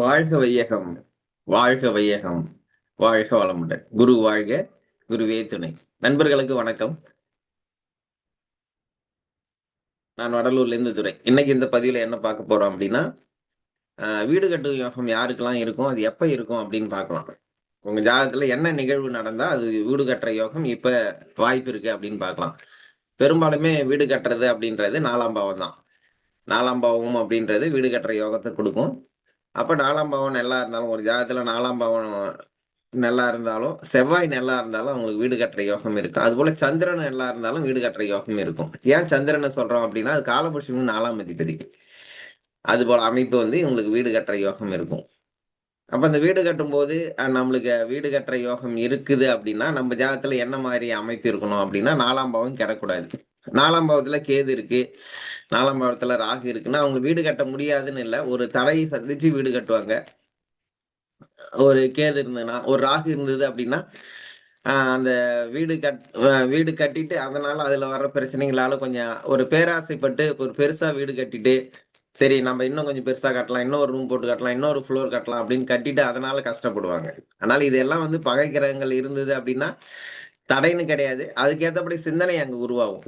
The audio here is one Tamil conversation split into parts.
வாழ்க வையகம் வாழ்க வையகம் வாழ்க வளமுடன். குரு வாழ்க குருவே துணை. நண்பர்களுக்கு வணக்கம். நான் வடலூர்ல இருந்து துறை இன்னைக்கு இந்த பதிவுல என்ன பார்க்க போறோம் அப்படின்னா வீடு கட்டு யோகம் யாருக்கெல்லாம் இருக்கும் அது எப்ப இருக்கும் அப்படின்னு பார்க்கலாம். உங்க ஜாதகத்துல என்ன நிகழ்வு நடந்தா அது வீடு கட்டுற யோகம் இப்ப வாய்ப்பு இருக்கு அப்படின்னு பார்க்கலாம். பெரும்பாலுமே வீடு கட்டுறது அப்படின்றது நாலாம் பாவம் தான் நாலாம் பாவம் அப்படின்றது வீடு கட்டுற யோகத்தை கொடுக்கும். அப்ப நாலாம் பாவம் நல்லா இருந்தாலும் ஒரு ஜாதகத்துல நாலாம் பாவம் நல்லா இருந்தாலும் செவ்வாய் நல்லா இருந்தாலும் அவங்களுக்கு வீடு கட்டுற யோகம் இருக்கும். அது போல சந்திரன் நல்லா இருந்தாலும் வீடு கட்டுற யோகம் இருக்கும். ஏன் சந்திரனை சொல்றோம் அப்படின்னா அது காலபுருஷன் நாலாம் அதிபதி. அது போல அமைப்பு வந்து இவங்களுக்கு வீடு கட்டுற யோகம் இருக்கும். அப்ப அந்த வீடு கட்டும் போது நம்மளுக்கு வீடு கட்டுற யோகம் இருக்குது அப்படின்னா நம்ம ஜாதகத்துல என்ன மாதிரி அமைப்பு இருக்கணும் அப்படின்னா நாலாம் பாவம் கிடக்கூடாது. நாலாம் பாவத்துல கேது இருக்கு. நாலாம் பாவத்துல ராகு இருக்குன்னா அவங்க வீடு கட்ட முடியாதுன்னு இல்லை. ஒரு தடையை சந்திச்சு வீடு கட்டுவாங்க. ஒரு கேது இருந்ததுன்னா ஒரு ராகு இருந்தது அப்படின்னா அந்த வீடு கட் வீடு கட்டிட்டு அதனால அதுல வர்ற பிரச்சனைகளால கொஞ்சம் ஒரு பேராசைப்பட்டு ஒரு பெருசா வீடு கட்டிட்டு சரி நம்ம இன்னும் கொஞ்சம் பெருசா கட்டலாம் இன்னொரு ரூம் போட்டு கட்டலாம் இன்னொரு ஃப்ளோர் கட்டலாம் அப்படின்னு கட்டிட்டு அதனால கஷ்டப்படுவாங்க. ஆனால் இதெல்லாம் வந்து பகை கிரகங்கள் இருந்தது அப்படின்னா தடைன்னு கிடையாது. அதுக்கேற்றபடி சிந்தனை அங்கே உருவாகும்.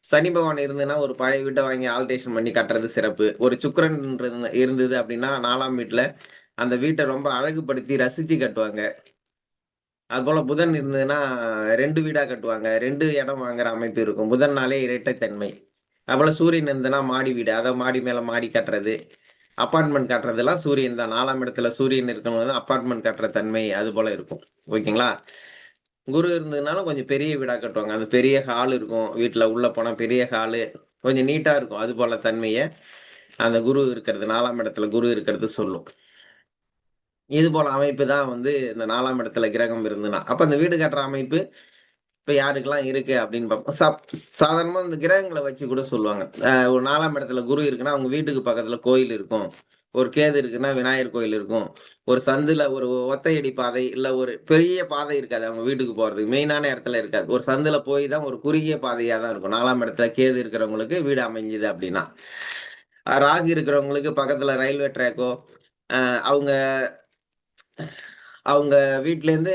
சனி பகவான் இருந்ததுன்னா ஒரு பழைய வீட்டை வாங்கி ஆல்டேஷன் பண்ணி கட்டுறது சிறப்பு. ஒரு சுக்கரன் இருந்தது- இருந்தது அப்படின்னா நாலாம் வீட்டில் அந்த வீட்டை ரொம்ப அழகுபடுத்தி ரசித்து கட்டுவாங்க. அதுபோல் புதன் இருந்ததுன்னா ரெண்டு வீடாக கட்டுவாங்க. ரெண்டு இடம் வாங்குற அமைப்பு இருக்கும். புதன்னாலே இரட்டைத்தன்மை. அதுபோல் சூரியன் இருந்ததுன்னா மாடி வீடு. அதை மாடி மேலே மாடி கட்டுறது. அப்பார்ட்மெண்ட் கட்டுறதுலாம் சூரியன் தான். நாலாம் இடத்துல சூரியன் இருக்கணும் அப்பார்ட்மெண்ட் கட்டுற தன்மை அது போல் இருக்கும். ஓகேங்களா? குரு இருந்ததுனாலும் கொஞ்சம் பெரிய வீடாக கட்டுவாங்க. அந்த பெரிய ஹால் இருக்கும். வீட்டில் உள்ளே போனால் பெரிய ஹாலு கொஞ்சம் நீட்டாக இருக்கும். அது போல தன்மையை அந்த குரு இருக்கிறது நாலாம் இடத்துல குரு இருக்கிறது சொல்லும். இது போல அமைப்பு தான் வந்து இந்த நாலாம் இடத்துல கிரகம் இருந்துன்னா அப்போ அந்த வீடு கட்டுற அமைப்பு இப்போ யாருக்கெல்லாம் இருக்கு அப்படின்னு பார்ப்போம் சப்- சாதாரணமாக இந்த கிரகங்களை வச்சு கூட சொல்லுவாங்க. ஒரு நாலாம் இடத்துல குரு இருக்குன்னா அவங்க வீட்டுக்கு பக்கத்தில் கோயில் இருக்கும். ஒரு கேது இருக்குன்னா விநாயகர் கோயில் இருக்கும். ஒரு சந்துல ஒரு ஒத்தையடி பாதை இல்ல ஒரு பெரிய பாதை இருக்காது. அவங்க வீட்டுக்கு போறதுக்கு மெயினான இடத்துல இருக்காது. ஒரு சந்துல போய் தான் ஒரு குறுகிய பாதையா தான் இருக்கும். நாலாம் இடத்துல கேது இருக்கிறவங்களுக்கு வீடு அமைஞ்சுது அப்படின்னா. ராகு இருக்கிறவங்களுக்கு பக்கத்துல ரயில்வே ட்ராக்கோ அவங்க அவங்க வீட்டிலேருந்து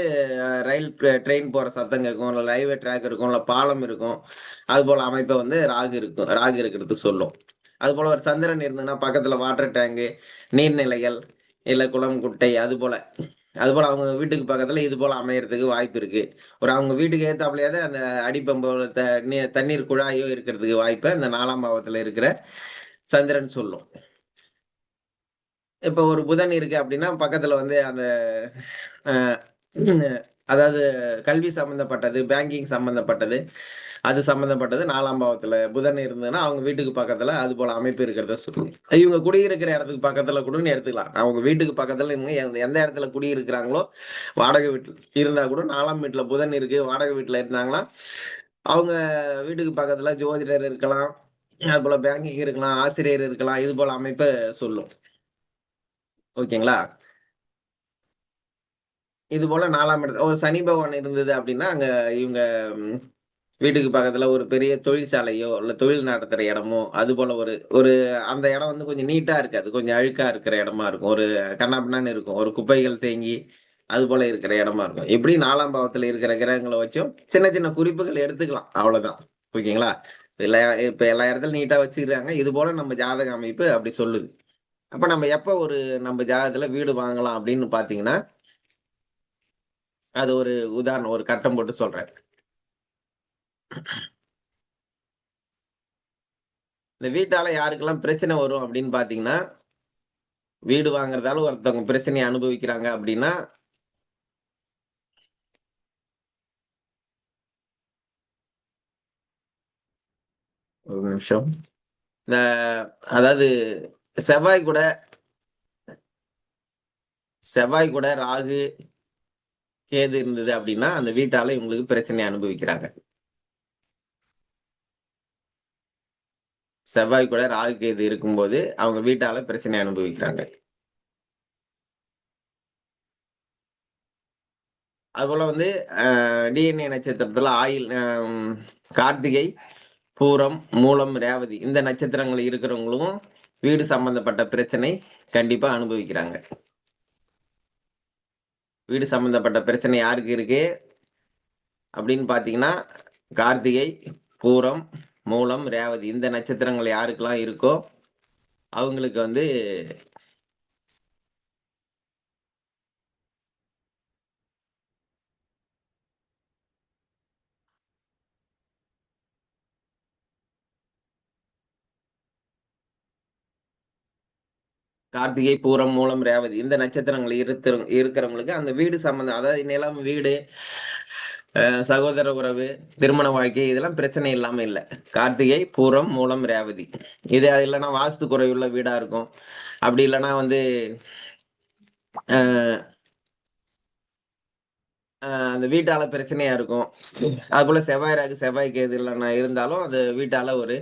ரயில் ட்ரெயின் போகிற சத்தம் கேட்கும் இல்லை ரயில்வே ட்ராக் இருக்கும். இல்லை பாலம் இருக்கும். அதுபோல் அமைப்பை வந்து ராகு இருக்கும். ராகு இருக்கிறது சொல்லும். அது போல ஒரு சந்திரன் இருந்ததுன்னா பக்கத்துல வாட்டர் டேங்கு நீர்நிலைகள் இல்ல குளம் குட்டை அது போல. அது போல அவங்க வீட்டுக்கு பக்கத்துல இது போல அமையறதுக்கு வாய்ப்பு இருக்கு. ஒரு அவங்க வீட்டுக்கு ஏத்தாப்புலையாவது அந்த அடிப்பம்போல த நீ- தண்ணீர் குழாயோ இருக்கிறதுக்கு வாய்ப்பை அந்த நாலாம் பாவத்துல இருக்கிற சந்திரன் சொல்லும். இப்ப ஒரு புதன் இருக்கு அப்படின்னா பக்கத்துல வந்து அந்த அதாவது கல்வி சம்பந்தப்பட்டது பேங்கிங் சம்பந்தப்பட்டது அது சம்பந்தப்பட்டது. நாலாம் பாவத்துல புதன் இருந்ததுன்னா அவங்க வீட்டுக்கு பக்கத்துல அது போல அமைப்பு இருக்கிறத சொல்லுங்க இவங்க குடியிருக்கிற இடத்துக்கு பக்கத்துல கூட எடுத்துக்கலாம். அவங்க வீட்டுக்கு பக்கத்துல இவங்க எந்த எந்த இடத்துல குடியிருக்கிறாங்களோ வாடகை வீட்டு இருந்தா கூட நாலாம் வீட்டுல புதன் இருக்கு வாடகை வீட்டுல இருந்தாங்கன்னா அவங்க வீட்டுக்கு பக்கத்துல ஜோதிடர் இருக்கலாம் அது போல பேங்கிங் இருக்கலாம் ஆசிரியர் இருக்கலாம் இது போல அமைப்பை சொல்லும். ஓகேங்களா? இது போல நாலாம் இடத்துல ஒரு சனி பகவான் இருந்தது அப்படின்னா அங்க இவங்க வீட்டுக்கு பக்கத்துல ஒரு பெரிய தொழிற்சாலையோ இல்ல தொழில் நடத்துற இடமோ அது போல ஒரு ஒரு அந்த இடம் வந்து கொஞ்சம் நீட்டா இருக்காது. கொஞ்சம் அழுக்கா இருக்கிற இடமா இருக்கும். ஒரு கண்ணாப்பின்னு இருக்கும். ஒரு குப்பைகள் தேங்கி அது போல இருக்கிற இடமா இருக்கும். எப்படி நாலாம் பாவத்துல இருக்கிற கிரகங்களை வச்சும் சின்ன சின்ன குறிப்புகள் எடுத்துக்கலாம். அவ்வளவுதான். ஓகேங்களா? எல்லா இப்ப எல்லா இடத்துலயும் நீட்டா வச்சிருக்காங்க. இது போல நம்ம ஜாதக அமைப்பு அப்படி சொல்லுது. அப்ப நம்ம எப்ப ஒரு நம்ம ஜாதகத்துல வீடு வாங்கலாம் அப்படின்னு பாத்தீங்கன்னா அது ஒரு உதாரணம் ஒரு கட்டம் போட்டு சொல்றேன். இந்த வீட்டால யாருக்கெல்லாம் பிரச்சனை வரும் அப்படின்னு பாத்தீங்கன்னா வீடு வாங்குறதால ஒருத்தவங்க பிரச்சனையை அனுபவிக்கிறாங்க அப்படின்னா ஒரு நிமிஷம். இந்த அதாவது செவ்வாய் கூட செவ்வாய் கூட ராகு கேது இருந்தது அப்படின்னா அந்த வீட்டால இவங்களுக்கு பிரச்சனை அனுபவிக்கிறாங்க. செவ்வாய் கூட ராகு கேது இருக்கும்போது அவங்க வீட்டால பிரச்சனை அனுபவிக்கிறாங்க. அதுபோல வந்து டிஎன்ஏ நட்சத்திரத்துல ஆயில் கார்த்திகை பூரம் மூலம் ரேவதி இந்த நட்சத்திரங்கள் இருக்கிறவங்களும் வீடு சம்பந்தப்பட்ட பிரச்சனை கண்டிப்பா அனுபவிக்கிறாங்க. வீடு சம்பந்தப்பட்ட பிரச்சனை யாருக்கு இருக்கு? அப்படின்னு பார்த்தீங்கன்னா கார்த்திகை பூரம் மூலம் ரேவதி இந்த நட்சத்திரங்கள் யாருக்கெல்லாம் இருக்கோ அவங்களுக்கு வந்து கார்த்திகை பூரம் மூலம் ரேவதி இந்த நட்சத்திரங்கள் இருக்கிற இருக்கிறவங்களுக்கு அந்த வீடு சம்பந்தம் அதாவது நிலம் வீடு சகோதர உறவு திருமண வாழ்க்கை இதெல்லாம் பிரச்சனை இல்லாம இல்லை. கார்த்திகை பூரம் மூலம் ரேவதி. இது அது இல்லைன்னா வாஸ்து குறைவுள்ள வீடா இருக்கும். அப்படி இல்லைன்னா வந்து அந்த வீட்டால பிரச்சனையா இருக்கும். அது போல செவ்வாய் ராகு செவ்வாய்க்கு எது இல்லைன்னா இருந்தாலும் அது வீட்டால ஒரு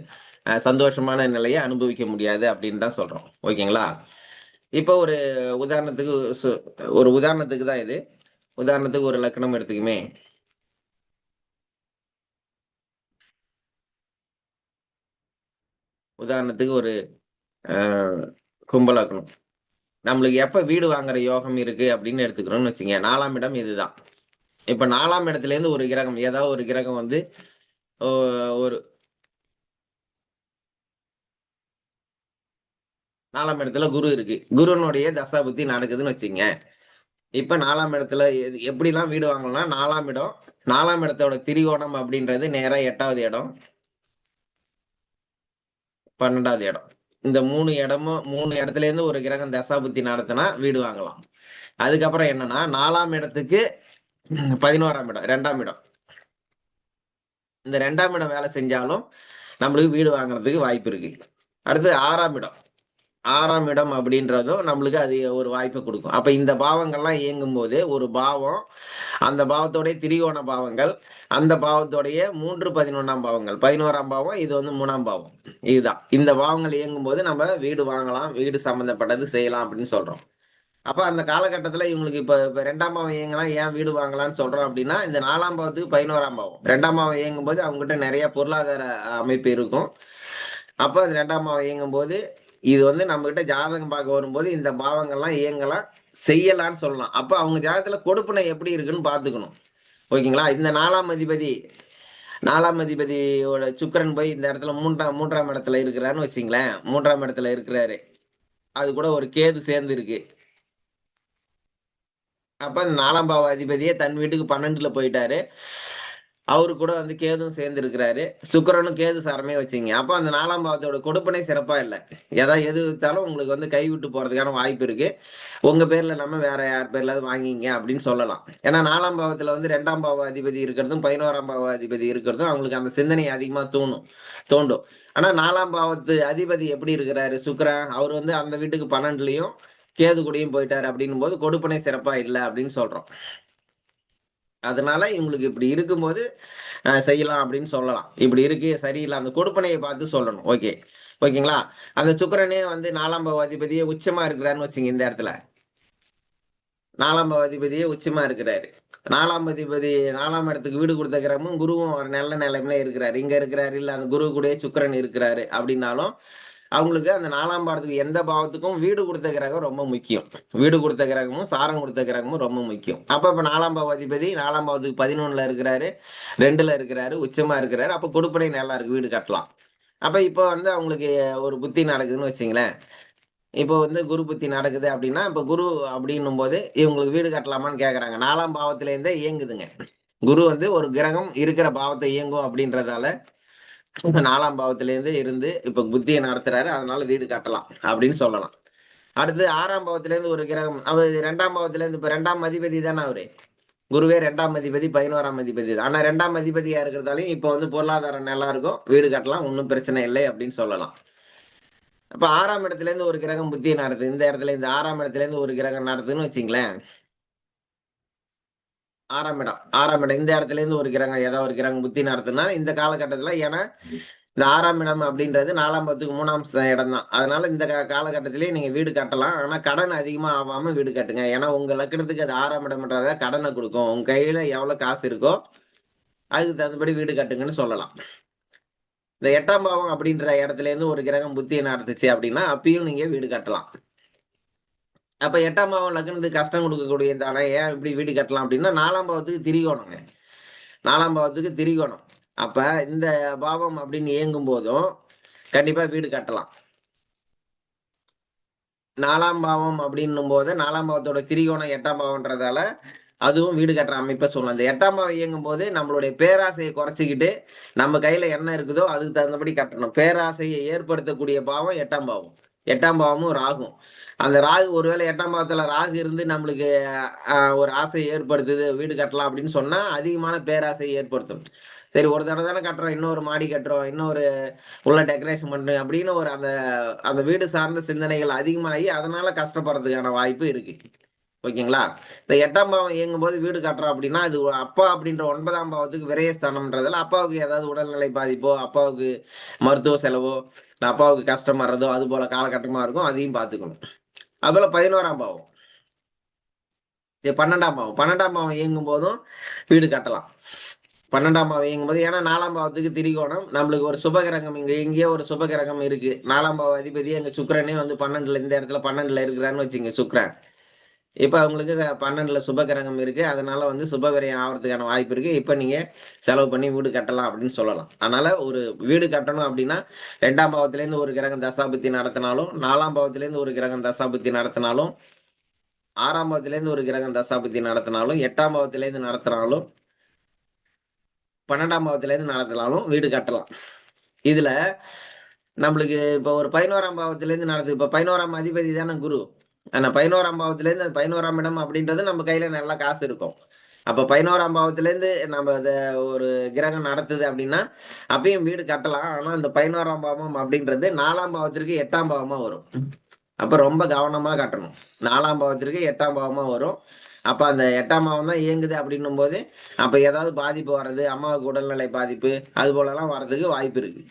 சந்தோஷமான நிலையை அனுபவிக்க முடியாது அப்படின்னு தான் சொல்றோம். ஓகேங்களா? இப்போ ஒரு உதாரணத்துக்கு சு- ஒரு உதாரணத்துக்கு தான் இது. உதாரணத்துக்கு ஒரு லக்கணம் எடுத்துக்குமே. உதாரணத்துக்கு ஒரு கும்பலாக்கணும் நம்மளுக்கு எப்போ வீடு வாங்குற யோகம் இருக்கு அப்படின்னு எடுத்துக்கிறோம்னு வச்சுங்க நாலாம் இடம் இதுதான். இப்போ நாலாம் இடத்துலேருந்து ஒரு கிரகம் ஏதாவது ஒரு கிரகம் வந்து ஓ- ஒரு நாலாம் இடத்துல குரு இருக்கு. குருனுடைய தசாபுத்தி நடக்குதுன்னு வச்சுங்க இப்ப நாலாம் இடத்துல எது- எப்படிலாம் வீடு வாங்கலாம்னா நாலாம் இடம் நாலாம் இடத்தோட திரிகோணம் அப்படின்றது நேரா எட்டாவது இடம் பன்னெண்டாவது இடம். இந்த மூணு இடமும் மூணு இடத்துல இருந்து ஒரு கிரகம் தசாபுத்தி நடத்தினா வீடு வாங்கலாம். அதுக்கப்புறம் என்னன்னா நாலாம் இடத்துக்கு பதினோராம் இடம் ரெண்டாம் இடம். இந்த ரெண்டாம் இடம் வேலை செஞ்சாலும் நம்மளுக்கு வீடு வாங்குறதுக்கு வாய்ப்பு இருக்கு. அடுத்து ஆறாம் இடம். ஆறாம் இடம் அப்படின்றதும் நம்மளுக்கு அது ஒரு வாய்ப்பை கொடுக்கும். அப்போ இந்த பாவங்கள்லாம் இயங்கும் போது ஒரு பாவம் அந்த பாவத்தோடைய திரிகோண பாவங்கள் அந்த பாவத்தோடைய மூன்று பதினொன்றாம் பாவங்கள். பதினோராம் பாவம் இது வந்து மூணாம் பாவம். இதுதான். இந்த பாவங்கள் இயங்கும் போது நம்ம வீடு வாங்கலாம் வீடு சம்பந்தப்பட்டது செய்யலாம் அப்படின்னு சொல்கிறோம் அப்போ அந்த காலகட்டத்தில் இவங்களுக்கு இப்போ இப்போ ரெண்டாம் பாவம் இயங்கினா ஏன் வீடு வாங்கலாம்னு சொல்கிறோம் அப்படின்னா இந்த நாலாம் பாவத்துக்கு பதினோராம் பாவம். ரெண்டாம் பாவம் இயங்கும் போது அவங்ககிட்ட நிறைய பொருளாதார அமைப்பு இருக்கும். அப்போ அது ரெண்டாம் பாவம் இயங்கும் போது இது வந்து நம்ம கிட்ட ஜாதகம் பார்க்க வரும்போது இந்த பாவங்கள்லாம் இயங்கலாம் செய்யலாம்னு சொல்லலாம். அப்போ அவங்க ஜாதகத்துல கொடுப்பினை எப்படி இருக்குன்னு பார்த்துக்கணும். ஓகேங்களா? இந்த நாலாம் அதிபதி நாலாம் அதிபதியோட சுக்கரன் போய் இந்த இடத்துல மூன்றாம் மூன்றாம் இடத்துல இருக்கிறாருன்னு வச்சுங்களேன். மூன்றாம் இடத்துல இருக்கிறாரு. அது கூட ஒரு கேது சேர்ந்து இருக்கு அப்ப நாலாம் பாவ அதிபதியே தன் வீட்டுக்கு பன்னெண்டுல போயிட்டாரு. அவரு கூட வந்து கேதும் சேர்ந்து இருக்கிறாரு கேது சாரமே வச்சிங்க. அப்போ அந்த நாலாம் பாவத்தோட கொடுப்பனை சிறப்பா இல்லை. ஏதாவது எது வித்தாலும் உங்களுக்கு வந்து கைவிட்டு போறதுக்கான வாய்ப்பு இருக்கு. உங்க பேர்ல நம்ம வேற யார் பேர்லாவது வாங்கிங்க அப்படின்னு சொல்லலாம். ஏன்னா நாலாம் பாவத்துல வந்து ரெண்டாம் பாவ அதிபதி இருக்கிறதும் பதினோராம் பாவ அதிபதி இருக்கிறதும் அவங்களுக்கு அந்த சிந்தனை அதிகமா தோணும் தோண்டும். ஆனா நாலாம் பாவத்து அதிபதி எப்படி இருக்கிறாரு? சுக்கரன் அவர் வந்து அந்த வீட்டுக்கு பன்னெண்டுலயும் கேது கூடயும் போயிட்டாரு அப்படின்னும் போது கொடுப்பனை சிறப்பா இல்லை அப்படின்னு சொல்றோம். அதனால இவங்களுக்கு இப்படி இருக்கும்போது செய்யலாம் அப்படின்னு சொல்லலாம். இப்படி இருக்கு சரியில்லை. அந்த கொடுப்பனையை பார்த்து சொல்லணும். ஓகே. ஓகேங்களா? அந்த சுக்கரனே வந்து நாலாம் பாவ அதிபதியே உச்சமா இருக்கிறாருன்னு வச்சுங்க இந்த இடத்துல. நாலாம் பாவ அதிபதியே உச்சமா இருக்கிறாரு. நாலாம் அதிபதி நாலாம் இடத்துக்கு வீடு கொடுத்த கிரகமும் குருவும் ஒரு நல்ல நிலைமையில இருக்கிறாரு. இங்க இருக்கிறாரு இல்ல அந்த குரு கூட சுக்கரன் இருக்கிறாரு அப்படின்னாலும் அவங்களுக்கு அந்த நாலாம் பாடத்துக்கு எந்த பாவத்துக்கும் வீடு கொடுத்த கிரகம் ரொம்ப முக்கியம். வீடு கொடுத்த கிரகமும் சாரம் கொடுத்த கிரகமும் ரொம்ப முக்கியம். அப்ப இப்ப நாலாம் பாவ அதிபதி நாலாம் பாவத்துக்கு பதினொன்னுல இருக்கிறாரு ரெண்டுல இருக்கிறாரு உச்சமா இருக்கிறாரு. அப்ப கொடுப்பனை நல்லா இருக்கு வீடு கட்டலாம். அப்ப இப்போ வந்து அவங்களுக்கு ஒரு புத்தி நடக்குதுன்னு வச்சிங்களேன். இப்போ வந்து குரு புத்தி நடக்குது அப்படின்னா இப்போ குரு அப்படின்னும் போது இவங்களுக்கு வீடு கட்டலாமான்னு கேக்குறாங்க. நாலாம் பாவத்துலேருந்தே இயங்குதுங்க. குரு வந்து ஒரு கிரகம் இருக்கிற பாவத்தை இயங்கும் அப்படின்றதால நாலாம் பாவத்துல இருந்து இருந்து இப்ப புத்தியை நடத்துறாரு. அதனால வீடு கட்டலாம் அப்படின்னு சொல்லலாம். அடுத்து ஆறாம் பாவத்துல இருந்து ஒரு கிரகம் அவர் ரெண்டாம் பாவத்திலேருந்து இப்ப ரெண்டாம் அதிபதி தானே அவரு? குருவே ரெண்டாம் அதிபதி பதினோராம் அதிபதி ஆனா ரெண்டாம் அதிபதியா இருக்கிறதாலையும் இப்ப வந்து பொருளாதாரம் நல்லா இருக்கும். வீடு கட்டலாம் ஒன்றும் பிரச்சனை இல்லை அப்படின்னு சொல்லலாம். அப்ப ஆறாம் இடத்துல இருந்து ஒரு கிரகம் புத்தியை நடத்துது. இந்த இடத்துல இந்த ஆறாம் இடத்துல இருந்து ஒரு கிரகம் நடத்துதுன்னு வச்சுங்களேன். ஆறாம் இடம். ஆறாம் இடம். இந்த இடத்துல இருந்து ஒரு கிரகம் ஏதாவது ஒரு கிரகம் புத்தி நடத்துனா இந்த காலகட்டத்துல ஏன்னா இந்த ஆறாம் இடம் அப்படின்றது நாலாம் பத்துக்கு மூணாம் இடம் தான் அதனால இந்த காலகட்டத்திலேயே நீங்க வீடு கட்டலாம். ஆனா கடன் அதிகமா ஆகாம வீடு கட்டுங்க. ஏன்னா உங்க லக்கணத்துக்கு அது ஆறாம் இடம்ன்றத கடனை கொடுக்கும். உங்க கையில எவ்வளவு காசு இருக்கோ அதுக்கு தகுந்தபடி வீடு கட்டுங்கன்னு சொல்லலாம். இந்த எட்டாம் பாவம் அப்படின்ற இடத்துல இருந்து ஒரு கிரகம் புத்தியை நடத்துச்சு அப்படின்னா அப்பயும் நீங்க வீடு கட்டலாம். அப்ப எட்டாம் பாவம் லக்னத்துக்கு கஷ்டம் கொடுக்கக்கூடிய இந்த அணை ஏன் இப்படி வீடு கட்டலாம் அப்படின்னா நாலாம் பாவத்துக்கு திரிகோணங்க. நாலாம் பாவத்துக்கு திரிகோணம். அப்ப இந்த பாவம் அப்படின்னு இயங்கும் போதும் கண்டிப்பா வீடு கட்டலாம். நாலாம் பாவம் அப்படின்னும் போது நாலாம் பாவத்தோட திரிகோணம் எட்டாம் பாவம்ன்றதால அதுவும் வீடு கட்டுற அமைப்பை சொல்லலாம். இந்த எட்டாம் பாவம் இயங்கும் போது நம்மளுடைய பேராசையை குறைச்சிக்கிட்டு நம்ம கையில என்ன இருக்குதோ அதுக்கு தகுந்தபடி கட்டணும். பேராசையை ஏற்படுத்தக்கூடிய பாவம் எட்டாம் பாவம். எட்டாம் பாவமும் ராகும் அந்த ராகு ஒருவேளை எட்டாம் பாவத்துல ராகு இருந்து நம்மளுக்கு ஒரு ஆசையை ஏற்படுத்துது வீடு கட்டலாம் அப்படின்னு சொன்னா அதிகமான பேராசையை ஏற்படுத்தும். சரி ஒரு தடவை தானே கட்டுறோம் இன்னொரு மாடி கட்டுறோம் இன்னொரு உள்ள டெக்கரேஷன் பண்ணு அப்படின்னு ஒரு அந்த அந்த வீடு சார்ந்த சிந்தனைகள் அதிகமாகி அதனால கஷ்டப்படுறதுக்கான வாய்ப்பு இருக்கு. ஓகேங்களா? இந்த எட்டாம் பாவம் இயங்கும் போது வீடு கட்டுறோம் அப்படின்னா அது அப்பா அப்படின்ற ஒன்பதாம் பாவத்துக்கு விரயஸ்தானம்ன்றதுல அப்பாவுக்கு ஏதாவது உடல்நிலை பாதிப்போ அப்பாவுக்கு மருத்துவ செலவோ இல்லை அப்பாவுக்கு கஷ்டம் வர்றதோ அது போல காலகட்டமா இருக்கும் அதையும் பார்த்துக்கணும். அதுபோல பதினோராம் பாவம். இது பன்னெண்டாம் பாவம். பன்னெண்டாம் பாவம் இயங்கும் போதும் வீடு கட்டலாம். பன்னெண்டாம் பாவம் இயங்கும் போது ஏன்னா நாலாம் பாவத்துக்கு திரிகோணம். நம்மளுக்கு ஒரு சுபகிரகம் இங்க எங்கேயோ ஒரு சுபகிரகம் இருக்கு. நாலாம் பாவ அதிபதி எங்க சுக்கரனே வந்து பன்னெண்டுல இந்த இடத்துல பன்னெண்டுல இருக்கிறான்னு வச்சுங்க சுக்கரன். இப்போ அவங்களுக்கு பன்னெண்டுல சுபகிரகம் இருக்கு. அதனால வந்து சுபவிரயம் ஆகிறதுக்கான வாய்ப்பு இருக்கு. இப்போ நீங்க செலவு பண்ணி வீடு கட்டலாம் அப்படின்னு சொல்லலாம். அதனால ஒரு வீடு கட்டணும் அப்படின்னா ரெண்டாம் பாவத்திலேருந்து ஒரு கிரகம் தசாபுத்தி நடத்தினாலும் நாலாம் பாவத்திலேருந்து ஒரு கிரகம் தசாபுத்தி நடத்தினாலும் ஆறாம் பாவத்திலேருந்து ஒரு கிரகம் தசாபுத்தி நடத்தினாலும் எட்டாம் பாவத்திலேருந்து நடத்தினாலும் பன்னெண்டாம் பாவத்திலேருந்து நடத்தினாலும் வீடு கட்டலாம். இதுல நம்மளுக்கு இப்போ ஒரு பதினோராம் பாவத்திலேருந்து நடத்து இப்போ பதினோராம் அதிபதி தானே குரு. ஆனா பதினோராம் பாவத்துல இருந்து அந்த பதினோராம் இடம் அப்படின்றது நம்ம கையில நல்லா காசு இருக்கும். அப்ப பதினோராம் பாவத்துல இருந்து நம்ம அத ஒரு கிரகம் நடத்துது அப்படின்னா அப்பயும் வீடு கட்டலாம். ஆனா இந்த பதினோராம் பாவம் அப்படின்றது நாலாம் பாவத்திற்கு எட்டாம் பாவமா வரும். அப்ப ரொம்ப கவனமா கட்டணும். நாலாம் பாவத்திற்கு எட்டாம் பாவமா வரும். அப்ப அந்த எட்டாம் பாவம் தான் இயங்குது அப்படின்னும் போது அப்ப ஏதாவது பாதிப்பு வர்றது அம்மாவுக்கு உடல்நிலை பாதிப்பு அது போலலாம் வர்றதுக்கு வாய்ப்பு இருக்கு.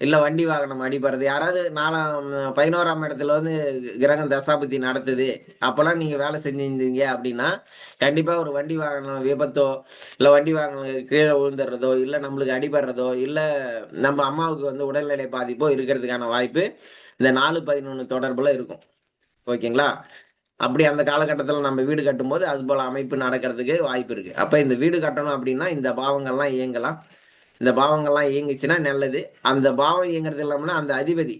இல்ல வண்டி வாகனம் அடிபடுறது. யாராவது நாலாம் பதினோராம் இடத்துல வந்து கிரகம் தசாபுத்தி நடத்துது. அப்பெல்லாம் நீங்க வேலை செஞ்சிருந்தீங்க அப்படின்னா கண்டிப்பா ஒரு வண்டி வாகனம் விபத்தோ இல்ல வண்டி வாகனம் கீழே விழுந்துடுறதோ இல்ல நம்மளுக்கு அடிபடுறதோ இல்ல நம்ம அம்மாவுக்கு வந்து உடல்நிலை பாதிப்போ இருக்கிறதுக்கான வாய்ப்பு இந்த நாலு பதினொன்று தொடர்புல இருக்கும். ஓகேங்களா? அப்படி அந்த காலகட்டத்தில் நம்ம வீடு கட்டும்போது அது போல் அமைப்பு நடக்கிறதுக்கு வாய்ப்பு இருக்குது அப்போ இந்த வீடு கட்டணும் அப்படின்னா இந்த பாவங்கள்லாம் இயங்கலாம். இந்த பாவங்கள்லாம் இயங்குச்சுன்னா நல்லது. அந்த பாவம் இயங்குறது இல்லாமனா அந்த அதிபதி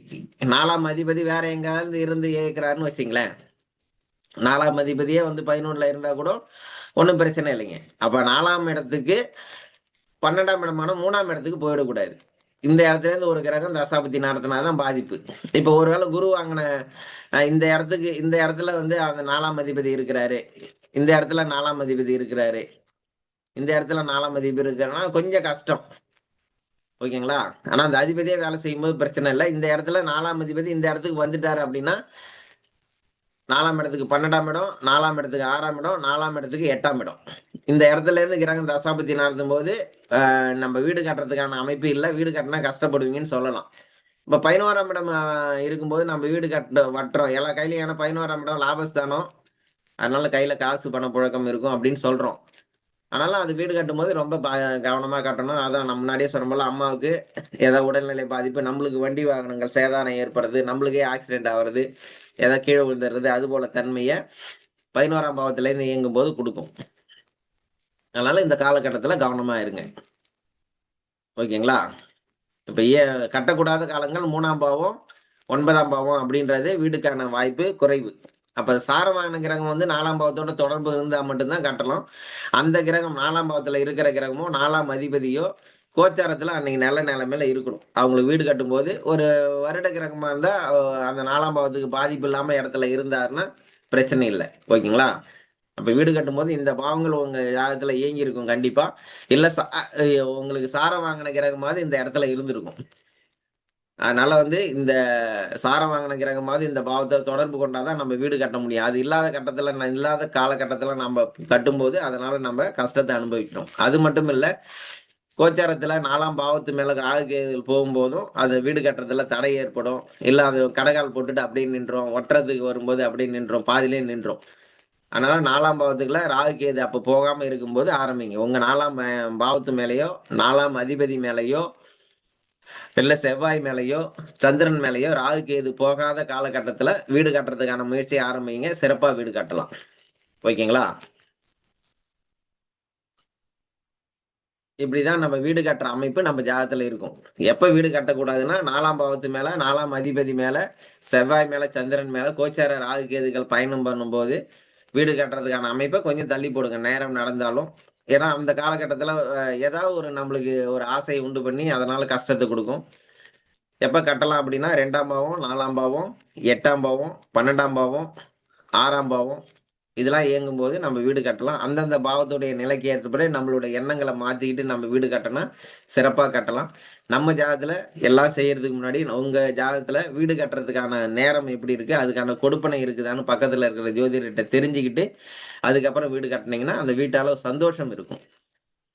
நாலாம் அதிபதி வேற எங்காவது இருந்து இயக்குறாருன்னு வச்சுங்களேன். நாலாம் அதிபதியே வந்து பதினொன்னுல இருந்தா கூட ஒன்றும் பிரச்சனை இல்லைங்க. அப்ப நாலாம் இடத்துக்கு பன்னெண்டாம் இடமான மூணாம் இடத்துக்கு போயிடக்கூடாது. இந்த இடத்துல இருந்து ஒரு கிரகம் தசாபதி நடத்தினாதான் பாதிப்பு. இப்போ ஒருவேளை குரு வாங்கின இந்த இடத்துக்கு இந்த இடத்துல வந்து அந்த நாலாம் அதிபதி இருக்கிறாரு. இந்த இடத்துல நாலாம் அதிபதி இருக்கிறாரு. இந்த இடத்துல நாலாம் அதிபதி இருக்கிறனா கொஞ்சம் கஷ்டம். ஓகேங்களா? ஆனா அந்த அதிபதியே வேலை செய்யும்போது பிரச்சனை இல்லை. இந்த இடத்துல நாலாம் அதிபதி இந்த இடத்துக்கு வந்துட்டாரு அப்படின்னா நாலாம் இடத்துக்கு பன்னெண்டாம் இடம் நாலாம் இடத்துக்கு ஆறாம் இடம் நாலாம் இடத்துக்கு எட்டாம் இடம். இந்த இடத்துல இருந்து கிரகம் தசாபதி நடத்தும் போது நம்ம வீடு கட்டுறதுக்கான அமைப்பு இல்லை. வீடு கட்டினா கஷ்டப்படுவீங்கன்னு சொல்லலாம். இப்போ பதினோராம் இடம் இருக்கும்போது நம்ம வீடு கட்ட வட்டுறோம். எல்லா கையிலையும் ஏன்னா பதினோராம் இடம் லாபஸ்தானம். அதனால கையில காசு பண புழக்கம் இருக்கும் அப்படின்னு சொல்றோம். ஆனாலும் அது வீடு கட்டும்போது ரொம்ப கவனமாக கட்டணும். அதான் நம்ம முன்னாடியே சொன்னோம்ல போல அம்மாவுக்கு ஏதோ உடல்நிலை பாதிப்பு நம்மளுக்கு வண்டி வாகனங்கள் சேதாரம் ஏற்படுறது நம்மளுக்கே ஆக்சிடென்ட் ஆகுறது ஏதோ கீழே விழுந்துடுறது அது போல தன்மையை பதினோராம் பாவத்துலேருந்து இயங்கும் போது கொடுக்கும். அதனால இந்த காலகட்டத்தில் கவனமாக இருங்க. ஓகேங்களா? இப்போ ஏ கட்டக்கூடாத காலங்கள் மூணாம் பாவம் ஒன்பதாம் பாவம் அப்படின்றது வீடுக்கான வாய்ப்பு குறைவு. அப்ப சாரவாகன கிரகம் வந்து நாலாம் பாவத்தோட தொடர்பு இருந்தா மட்டும்தான் கட்டலாம். அந்த கிரகம் நாலாம் பாவத்துல இருக்கிற கிரகமோ நாலாம் அதிபதியோ கோச்சாரத்துல அன்னைக்கு நல்ல நிலைமையில இருக்கணும். அவங்களுக்கு வீடு கட்டும்போது ஒரு வருட கிரகமா இருந்தா அந்த நாலாம் பாவத்துக்கு பாதிப்பு இல்லாம இடத்துல இருந்தாருன்னா பிரச்சனை இல்லை. ஓகேங்களா? அப்ப வீடு கட்டும்போது இந்த பாவங்கள் உங்க ஜாதகத்துல இயங்கி இருக்கும் கண்டிப்பா. இல்ல சா- உங்களுக்கு சாரம் வாங்கின கிரகமாவது இந்த இடத்துல இருந்திருக்கும். அதனால வந்து இந்த சாரம் வாங்கின கிரகமாவது இந்த பாவத்தை தொடர்பு கொண்டாதான் நம்ம வீடு கட்ட முடியும். அது இல்லாத கட்டத்தில் இல்லாத காலகட்டத்தில் நம்ம கட்டும்போது அதனால நம்ம கஷ்டத்தை அனுபவிக்கிறோம். அது மட்டும் இல்லை கோச்சாரத்தில் நாலாம் பாவத்து மேலே ராகுகேதுகள் போகும்போதும் அது வீடு கட்டுறதுல தடை ஏற்படும். இல்லை அது கடைகால் போட்டுட்டு அப்படியே நின்றோம் ஒட்டுறதுக்கு வரும்போது அப்படியே நின்றோம் பாதிலே நின்றோம். அதனால நாலாம் பாவத்துக்குள்ள ராகுகேது அப்போ போகாமல் இருக்கும்போது ஆரம்பிங்க. உங்கள் நாலாம் பாவத்து மேலேயோ நாலாம் அதிபதி மேலேயோ இல்லை செவ்வாய் மேலேயோ சந்திரன் மேலேயோ ராகு கேது போகாத காலகட்டத்துல வீடு கட்டுறதுக்கான முயற்சியை ஆரம்பிங்க. சிறப்பா வீடு கட்டலாம். ஓகேங்களா? இப்படிதான் நம்ம வீடு கட்டுற அமைப்பு நம்ம ஜாதகத்துல இருக்கும். எப்ப வீடு கட்டக்கூடாதுன்னா நாலாம் பாவத்து மேல நாலாம் அதிபதி மேல செவ்வாய் மேல சந்திரன் மேல கோச்சார ராகு கேதுகள் பயணம் பண்ணும்போது வீடு கட்டுறதுக்கான அமைப்பை கொஞ்சம் தள்ளி போடுங்க. நேரம் நடந்தாலும் ஏன்னா அந்த காலகட்டத்தில் ஏதாவது ஒரு நம்மளுக்கு ஒரு ஆசையை உண்டு பண்ணி அதனால கஷ்டத்தை கொடுக்கும். எப்போ கட்டலாம் அப்படின்னா ரெண்டாம் பாவம் நாலாம் பாவம் எட்டாம் பாவம் பன்னெண்டாம் பாவம் ஆறாம் பாவம் இதெல்லாம் இயங்கும்போது நம்ம வீடு கட்டலாம். அந்தந்த பாவத்துடைய நிலைக்கு ஏற்றபடி நம்மளுடைய எண்ணங்களை மாற்றிக்கிட்டு நம்ம வீடு கட்டினா சிறப்பாக கட்டலாம். நம்ம ஜாதத்தில் எல்லாம் செய்யறதுக்கு முன்னாடி உங்கள் ஜாதத்தில் வீடு கட்டுறதுக்கான நேரம் எப்படி இருக்குது அதுக்கான கொடுப்பனை இருக்குதான்னு பக்கத்தில் இருக்கிற ஜோதிடர்கிட்ட தெரிஞ்சுக்கிட்டு அதுக்கப்புறம் வீடு கட்டினீங்கன்னா அந்த வீட்டால சந்தோஷம் இருக்கும்.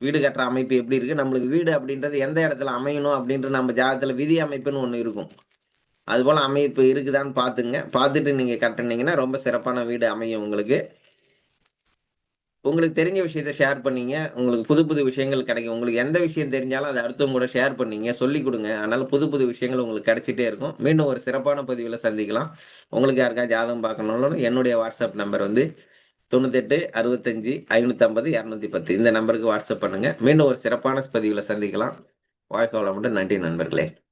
வீடு கட்டுற அமைப்பு எப்படி இருக்குது நம்மளுக்கு வீடு அப்படின்றது எந்த இடத்துல அமையணும் அப்படின்ற நம்ம ஜாதத்தில் விதி அமைப்புன்னு ஒன்று இருக்கும். அதுபோல் அமைப்பு இருக்குதான்னு பார்த்துங்க. பார்த்துட்டு நீங்கள் கட்டினீங்கன்னா ரொம்ப சிறப்பான வீடு அமையும் உங்களுக்கு. உங்களுக்கு தெரிஞ்ச விஷயத்த ஷேர் பண்ணீங்க. உங்களுக்கு புது புது விஷயங்கள் கிடைக்கும். உங்களுக்கு எந்த விஷயம் தெரிஞ்சாலும் அதை அடுத்தவங்க கூட ஷேர் பண்ணீங்க. சொல்லி கொடுங்க. அதனால புது புது விஷயங்கள் உங்களுக்கு கிடைச்சிட்டே இருக்கும். மீண்டும் ஒரு சிறப்பான பதிவில் சந்திக்கலாம். உங்களுக்கு யாருக்கா ஜாதகம் பார்க்கணும்னு என்னுடைய வாட்ஸ்அப் நம்பர் வந்து தொண்ணூத்தெட்டு அறுபத்தஞ்சு ஐநூற்றம்பது இரநூத்தி பத்து இந்த நம்பருக்கு வாட்ஸ்அப் பண்ணுங்கள் மீண்டும் ஒரு சிறப்பான பதிவில் சந்திக்கலாம். வாழ்க்கை வளமுடன். நன்றி நண்பர்களே.